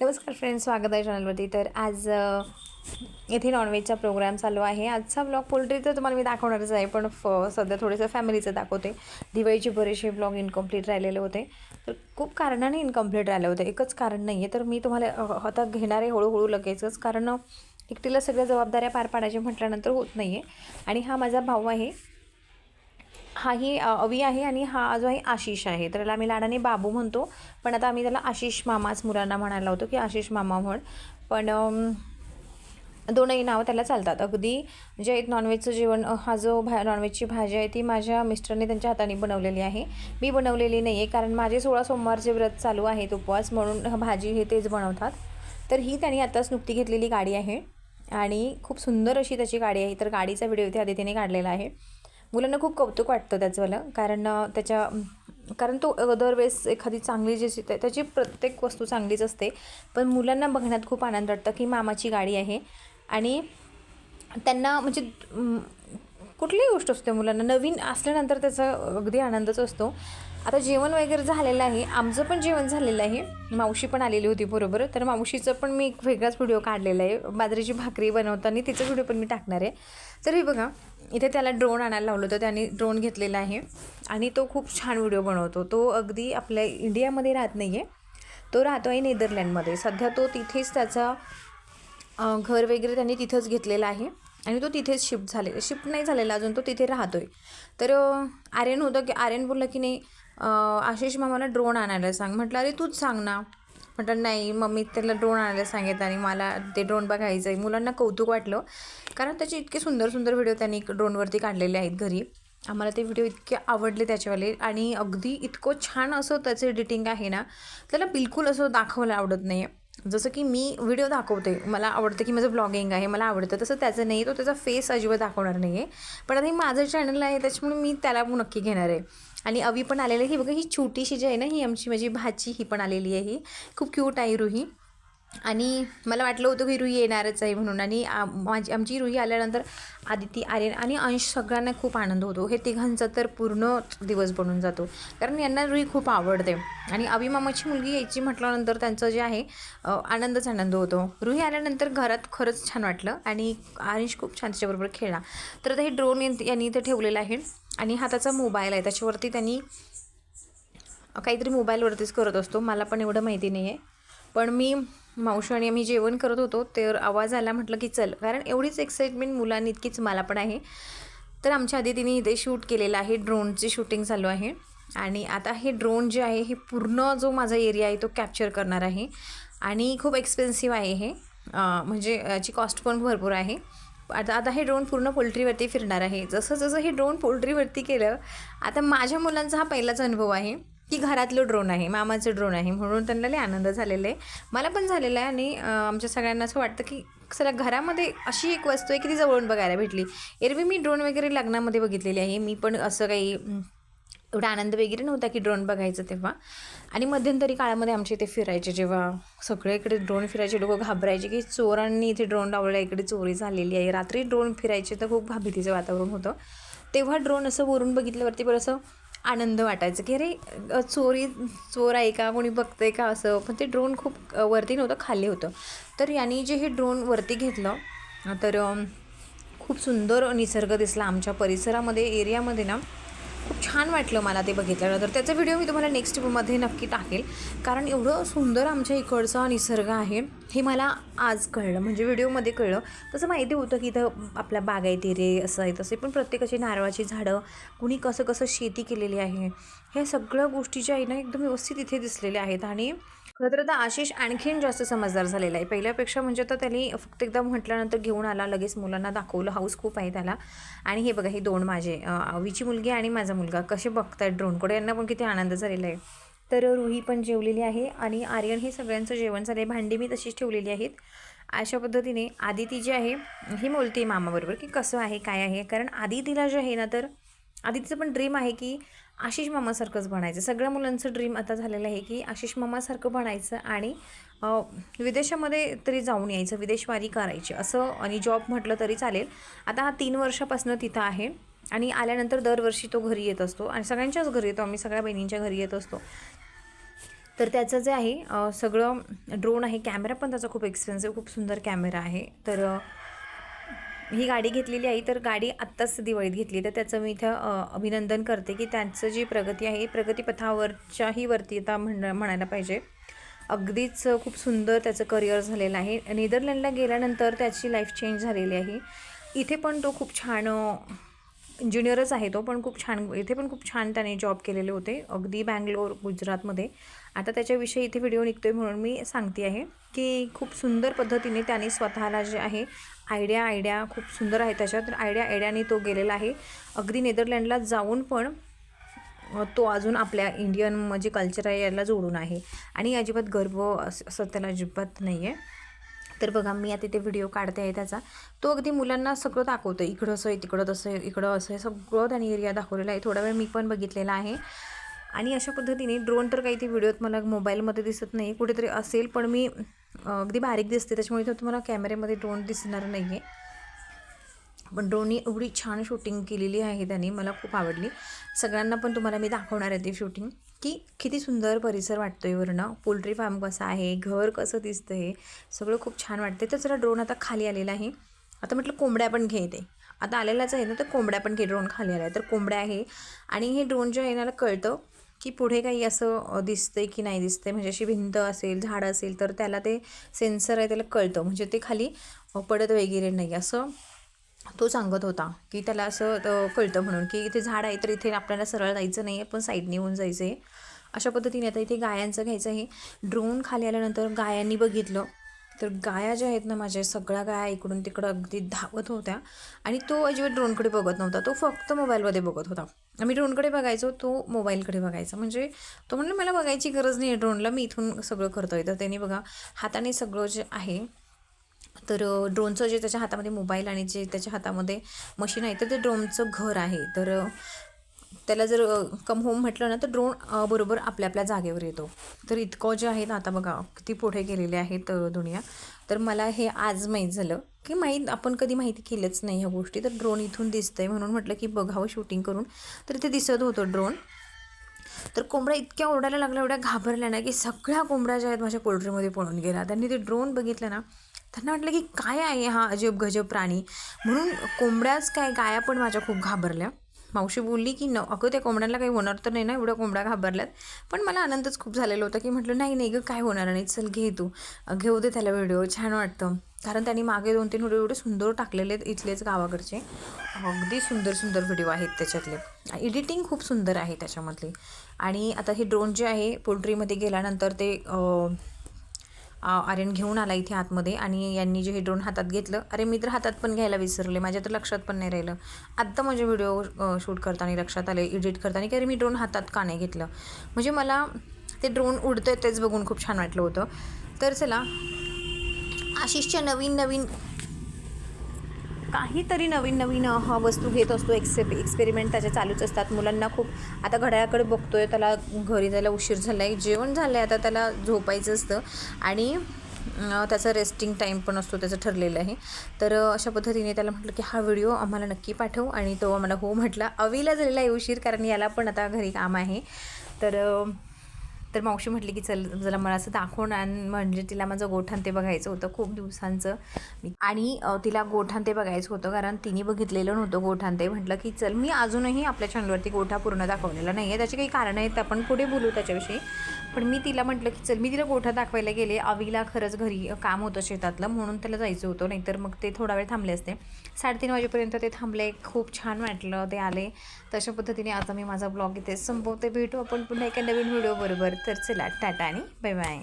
नमस्कार फ्रेंड्स स्वागत आहे चॅनलवरती तर आज येथे नॉनव्हेजचा प्रोग्राम चालू आहे. आजचा ब्लॉग पोल्ट्रीचं तुम्हाला मी दाखवणारच आहे पण फ सध्या थोडंसं फॅमिलीचं दाखवते. दिवाळीचे बरेचसे ब्लॉग इनकम्प्लीट राहिलेले होते. तर खूप कारणाने इनकम्प्लीट राहिले होते. एकच कारण नाही आहे तर मी तुम्हाला आता घेणार आहे हळूहळू लगेचच कारण एकटीला सगळ्या जबाबदाऱ्या पार पाडायच्या म्हटल्यानंतर होत नाही आहे आणि हा माझा भाऊ आहे. हाही अवी आहे आणि हा जो आहे आशिष आहे. तर त्याला आम्ही लाडाने बाबू म्हणतो. पण आता आम्ही त्याला आशिष मामाच मुलांना म्हणायला होतो की आशिष मामा म्हण. पण दोनही नावं त्याला चालतात. अगदी जे एक नॉनव्हेजचं जेवण हा जो भा नॉनव्हेजची भाजी आहे ती माझ्या मिस्टरने त्यांच्या हाताने बनवलेली आहे. मी बनवलेली नाही आहे कारण माझे सोळा सोमवारचे व्रत चालू आहेत उपवास म्हणून भाजी हे तेच बनवतात. तर ही त्यांनी आत्ताच नुकती घेतलेली गाडी आहे. आणि खूप सुंदर अशी त्याची गाडी आहे. तर गाडीचा व्हिडिओ इथे आधी तिने काढलेला आहे. मुलांना खूप कौतुक वाटतं त्याचंवालं. कारण त्याच्या कारण तो अ, दरवेळेस एखादी चांगली जी त्या- त्याची प्रत्येक वस्तू चांगलीच असते. पण मुलांना बघण्यात खूप आनंद वाटतं की मामाची गाडी आहे. आणि त्यांना म्हणजे कुठलीही गोष्ट असते मुलांना नवीन असल्यानंतर त्याचा अगदी आनंदच असतो. आता जेवण वगैरे झालेलं आहे आमचं पण जेवण झालेलं आहे. मावशी पण आलेली होती बरोबर तर मावशीचं पण मी एक वेगळाच व्हिडिओ काढलेला आहे. बाजरीची भाकरी बनवताना तिचा व्हिडिओ पण मी टाकणार आहे. तर हे बघा इथे त्याला ड्रोन आणायला लावलं होतं त्याने ड्रोन घेतलेला आहे. आणि तो खूप छान व्हिडिओ बनवतो. तो अगदी आपल्या इंडियामध्ये राहत नाही आहे तो राहतो आहे नेदरलँडमध्ये. सध्या तो तिथेच त्याचा घर वगैरे त्यांनी तिथंच घेतलेलं आहे. आणि तो तिथेच शिफ्ट झाले शिफ्ट नाही झालेला अजून तो तिथे राहतो आहे तर आर्यन होतं की आर्यन बोललं की नाही आशिष मामाला ड्रोन आणायला सांग. म्हटलं अरे तूच सांग ना. म्हटलं नाही मम्मी त्याला ड्रोन आणायला सांगितलं आणि मला ते ड्रोन बघायचं आहे. मुलांना कौतुक वाटलं कारण त्याचे इतके सुंदर सुंदर व्हिडिओ त्यांनी ड्रोनवरती काढलेले आहेत घरी. आम्हाला ते व्हिडिओ इतके आवडले त्याच्यावाले आणि अगदी इतकं छान असं त्याचं एडिटिंग आहे ना त्याला बिलकुल असं दाखवायला आवडत नाही आहे जसं की मी व्हिडिओ दाखवते. मला आवडतं की माझं ब्लॉगिंग आहे मला आवडतं. तसं त्याचं नाही तो त्याचा फेस अजिबात दाखवणार नाही आहे पण आता हे माझं चॅनल आहे त्याच्यामुळे मी त्याला नक्की घेणार आहे. आणि अवी पण आलेली आहे. ही बघा ही छोटीशी जी आहे ना ही आमची माझी भाची ही पण आलेली आहे ही. खूप क्यूट आहे रुही. आणि मला वाटलं होतं की रुई येणारच आहे म्हणून. आणि माझी आमची रुई आल्यानंतर आदिती आर्यन आणि अंश सगळ्यांना खूप आनंद होतो. हे तिघांचा तर पूर्ण दिवस बनून जातो. कारण यांना रुई खूप आवडते. आणि अभिमामाची मुलगी यायची म्हटल्यानंतर त्यांचं जे आहे आनंदच आनंद होतो. रुई आल्यानंतर घरात खरंच छान वाटलं आणि अंश खूप छान त्याच्याबरोबर खेळला. तर आता हे ड्रोन यांनी इथे ठेवलेलं आहे आणि हा त्याचा मोबाईल आहे. त्याच्यावरती त्यांनी काहीतरी मोबाईलवरतीच करत असतो. मला पण एवढं माहिती नाही आहे पण मी मावशी आणि आम्ही जेवण करत होतो तर आवाज आला म्हटलं की चल कारण एवढीच एक्साइटमेंट मुलांनी इतकीच मला पण आहे. तर आमच्या आधी तिने इथे शूट केलेलं आहे ड्रोनचे शूटिंग चालू आहे. आणि आता हे ड्रोन जे आहे हे पूर्ण जो माझा एरिया आहे तो कॅप्चर करणार आहे. आणि खूप एक्सपेन्सिव्ह आहे हे. म्हणजे याची कॉस्ट पण भरपूर आहे. आता आता हे ड्रोन पूर्ण पोल्ट्रीवरती फिरणार आहे. जसं जसं हे ड्रोन पोल्ट्रीवरती केलं आता माझ्या मुलांचा हा पहिलाच अनुभव आहे. की घरातलं ड्रोन आहे मामाचं ड्रोन आहे म्हणून त्यांना लय आनंद झालेला आहे. मला पण झालेला आहे आणि आमच्या सगळ्यांना असं वाटतं की चला घरामध्ये अशी एक वस्तू आहे की ती जवळून बघायला भेटली. एरवी मी ड्रोन वगैरे लग्नामध्ये बघितलेली आहे. मी पण असं काही एवढा आनंद वगैरे नव्हता की ड्रोन बघायचं तेव्हा. आणि मध्यंतरी काळामध्ये आमच्या इथे फिरायचे जेव्हा सगळीकडे ड्रोन फिरायचे लोक घाबरायचे की चोरांनी इथे ड्रोन लावलेला इकडे चोरी झालेली आहे. रात्री ड्रोन फिरायचे तर खूप भीतीचं वातावरण होतं. तेव्हा ड्रोन असं वरून बघितल्यावरती पण असं आनंद वाटायचं की अरे चोरी चोर आहे का? कोणी बघतंय का असं? पण ते ड्रोन खूप वरती नव्हतं खाली होतं. तर यांनी जे हे ड्रोन वरती घेतलं तर खूप सुंदर निसर्ग दिसला आमच्या परिसरामध्ये एरियामध्ये ना. खूप छान वाटलं मला ते बघितल्यानंतर. त्याचा व्हिडिओ मी तुम्हाला नेक्स्टमध्ये नक्की टाकेल. कारण एवढं सुंदर आमच्या इकडचा निसर्ग आहे हे मला आज कळलं. म्हणजे व्हिडिओमध्ये कळलं. तसं माहिती होतं की इथं आपल्या बागायती रे असं आहे तसे पण प्रत्येकाची नारळाची झाडं कुणी कसं कसं शेती केलेली आहे ह्या सगळ्या गोष्टी ज्या आहे ना एकदम व्यवस्थित इथे दिसलेल्या आहेत. आणि खरं तर आता आशिष आणखीन जास्त समजदार झालेला आहे. पहिल्यापेक्षा म्हणजे आता त्यांनी फक्त एकदा म्हटल्यानंतर घेऊन आला लगेच मुलांना दाखवलं. हाऊस खूप आहे त्याला. आणि हे बघा हे दोन माझे आवीची मुलगी आणि माझा मुलगा. कसे बघतायत ड्रोनकडे यांना पण किती आनंद झालेला आहे. तर रुही पण जेवलेली आहे आणि आर्यन हे सगळ्यांचं जेवण झालं आहे भांडी मी तशीच ठेवलेली आहेत. अशा पद्धतीने आदिती जी आहे ही बोलते मामाबरोबर की कसं आहे काय आहे? कारण आदितीला जे आहे ना तर आदितीचं पण ड्रीम आहे की आशिष मामासारखंच बनायचं सगळ्या मुलांचं ड्रीम आता झालेलं आहे की आशिष मामासारखं बनायचं आणि विदेशामध्ये तरी जाऊन यायचं विदेशवारी करायची. असं आणि जॉब म्हटलं तरी चालेल. आता हा तीन वर्षापासून तिथं आहे आणि आल्यानंतर दरवर्षी तो घरी येत असतो आणि सगळ्यांच्याच घरी येतो. आम्ही सगळ्या बहिणींच्या घरी येत असतो. तर त्याचं जे आहे सगळं ड्रोन आहे कॅमेरा पण त्याचा खूप एक्सपेन्सिव्ह खूप सुंदर कॅमेरा आहे. तर ही गाडी घेतलेली आहे तर गाडी आत्ताच दिवाळीत घेतली तर त्याचं मी इथं अभिनंदन करते की त्यांचं जी प्रगती आहे प्रगतीपथावरच्याही वरती आता म्हण म्हणायला पाहिजे. अगदीच खूप सुंदर त्याचं करिअर झालेलं आहे. नेदरलँडला गेल्यानंतर त्याची लाईफ चेंज झालेली आहे. इथे पण तो खूप छान इंजिनियरच आहे तो पण खूप छान इथे पण खूप छान त्याने जॉब केलेले होते. अगदी बँगलोर गुजरातमध्ये. आता त्याच्याविषयी इथे व्हिडिओ निघतो आहे म्हणून मी सांगते आहे की खूप सुंदर पद्धतीने त्याने स्वतःला जे आहे आयडिया आयडिया खूप सुंदर आहे त्याच्यात. तर आयडिया आयडियाने तो गेलेला आहे. अगदी नेदरलँडला जाऊन पण तो अजून आपल्या इंडियन म्हणजे कल्चर आहे याला जोडून आहे. आणि अजिबात गर्व असं असं त्याला अजिबात नाही आहे तर बघा मी आता ते व्हिडिओ काढते आहे त्याचा. तो अगदी मुलांना सगळं दाखवतो इकडं असं आहे तिकडं तसं आहे इकडं असं आहे सगळं त्याने एरिया दाखवलेला आहे. थोडा वेळ मी पण बघितलेला आहे. आणि अशा पद्धतीने ड्रोन तर काही ते व्हिडिओत मला मोबाईलमध्ये दिसत नाही कुठेतरी असेल पण मी अगदी बारीक दिसते. त्याच्यामुळे तो तुम्हाला कॅमेऱ्यामध्ये ड्रोन दिसणार नाही आहे पण ड्रोननी एवढी छान शूटिंग केलेली आहे त्यांनी मला खूप आवडली. सगळ्यांना पण तुम्हाला मी दाखवणार आहे ती शूटिंग की किती सुंदर परिसर वाटतो आहे वरणं पोल्ट्री फार्म कसा आहे? घर कसं दिसतं आहे सगळं खूप छान वाटते तर जरा ड्रोन आता खाली आलेला आहे. आता म्हटलं कोंबड्या पण घेते आता आलेलाच आहे ना तर कोंबड्या पण घे ड्रोन खाली आला आहे तर कोंबड्या आहे. आणि हे ड्रोन जे आहे ना कळतं की पुढे काही असं दिसतं दिसतंय की नाही दिसतंय? म्हणजे अशी भिंत असेल झाड असेल तर त्याला ते सेन्सर आहे त्याला कळतं. म्हणजे ते खाली पडत वगैरे नाही. असं तो सांगत होता की त्याला असं कळतं म्हणून की इथे झाड आहे तर इथे आपल्याला सरळ जायचं नाही आहे पण साईडने येऊन जायचं आहे. अशा पद्धतीने आता इथे गायांचं घ्यायचं आहे. ड्रोन खाली आल्यानंतर गायांनी बघितलं. तर गाया ज्या आहेत ना माझ्या सगळ्या गाया इकडून तिकडं अगदी धावत होत्या. आणि तो अजिबात ड्रोनकडे बघत नव्हता. तो फक्त मोबाईलमध्ये बघत होता. आम्ही ड्रोनकडे बघायचो तो मोबाईलकडे बघायचा. म्हणजे तो म्हणलं मला बघायची गरज नाही आहे ड्रोनला मी इथून सगळं करतो आहे तर त्याने बघा हाताने सगळं जे आहे तर ड्रोनचं जे त्याच्या हातामध्ये मोबाईल आणि जे त्याच्या हातामध्ये मशीन आहे तर ते ड्रोनचं घर आहे. तर त्याला जर कम होम म्हटलं ना तर ड्रोन बरोबर आपल्या आपल्या जागेवर येतो. तर इतकं जे आहे ना आता बघा किती पुढे गेलेले आहेत दुनिया. तर मला हे आज माहीत झालं की माहीत आपण कधी माहिती केलंच नाही ह्या गोष्टी. तर ड्रोन इथून दिसतंय म्हणून म्हटलं की बघावं शूटिंग करून. तर ते दिसत होतं ड्रोन तर कोंबड्या इतक्या ओरडायला लागल्या एवढ्या घाबरल्या ना की सगळ्या कोंबड्या ज्या आहेत माझ्या पोल्ट्रीमध्ये पळून गेल्या. त्यांनी ते ड्रोन बघितलं ना त्यांना वाटलं की काय आहे हा अजब गजब प्राणी. म्हणून कोंबड्याच काय गाया पण माझ्या खूप घाबरल्या. मावशी बोलली की न अगं त्या कोंबड्यांना काही होणार तर नाही ना एवढ्या कोंबड्या घाबरल्यात. पण मला आनंदच खूप झालेला होता की म्हटलं नाही नाही गं काय होणार नाही चल घे तू. घेऊ दे त्याला व्हिडिओ छान वाटतं. कारण त्यांनी मागे दोन तीन व्हिडिओ एवढे सुंदर टाकलेले आहेत इथलेच गावाकडचे. अगदी सुंदर सुंदर व्हिडिओ आहेत त्याच्यातले. एडिटिंग खूप सुंदर आहे त्याच्यामधली. आणि आता हे ड्रोन जे आहे पोल्ट्रीमध्ये गेल्यानंतर ते आ- आर्यन घेऊन आला इथे आतमध्ये आणि यांनी जे हे ड्रोन हातात घेतलं अरे मी तर हातात पण घ्यायला विसरले माझ्या तर लक्षात पण नाही राहिलं. आत्ता माझे व्हिडिओ शूट करताना लक्षात आले एडिट करताना की अरे मी ड्रोन हातात का नाही घेतलं? म्हणजे मला ते ड्रोन उडतं तेच बघून खूप छान वाटलं होतं. तर चला आशिषच्या नवीन नवीन काहीतरी नवीन नवीन हा वस्तू घेत असतो एक्से एक्सपेरिमेंट त्याचे चालूच असतात. मुलांना खूप आता घड्याळाकडे बघतोय त्याला घरी जायला उशीर झाला आहे जेवण झालं आहे आता त्याला झोपायचं असतं. आणि त्याचा रेस्टिंग टाईम पण असतो त्याचं ठरलेलं आहे. तर अशा पद्धतीने त्याला म्हटलं की हा व्हिडिओ आम्हाला नक्की पाठव. आणि तो आम्हाला हो म्हटला. अवीला झालेला आहे उशीर कारण याला पण आता घरी काम आहे. तर तर मावशी म्हटली की चल जरा मला असं दाखवून आण. म्हणजे तिला माझं गोठान ते बघायचं होतं खूप दिवसांचं. आणि तिला गोठान ते बघायचं होतं कारण तिने बघितलेलं नव्हतं गोठान ते. म्हटलं की चल मी अजूनही आपल्या चॅनलवरती गोठा पूर्ण दाखवलेला नाही आहे त्याची काही कारणं आहेत आपण पुढे बोलू त्याच्याविषयी. पण मी तिला म्हटलं की चल मी तिला गोठा दाखवायला गेले. अवीला खरंच घरी काम होतं शेतातलं म्हणून त्याला जायचं होतं. नाहीतर मग ते थोडा वेळ थांबले असते. साडेतीन वाजेपर्यंत ते थांबले. खूप छान वाटलं ते आले. तशा पद्धतीने आता मी माझा ब्लॉग इथे संपवते. भेटू आपण पुन्हा एका नवीन व्हिडिओ बरोबर तर चला टाटा आणि बाय बाय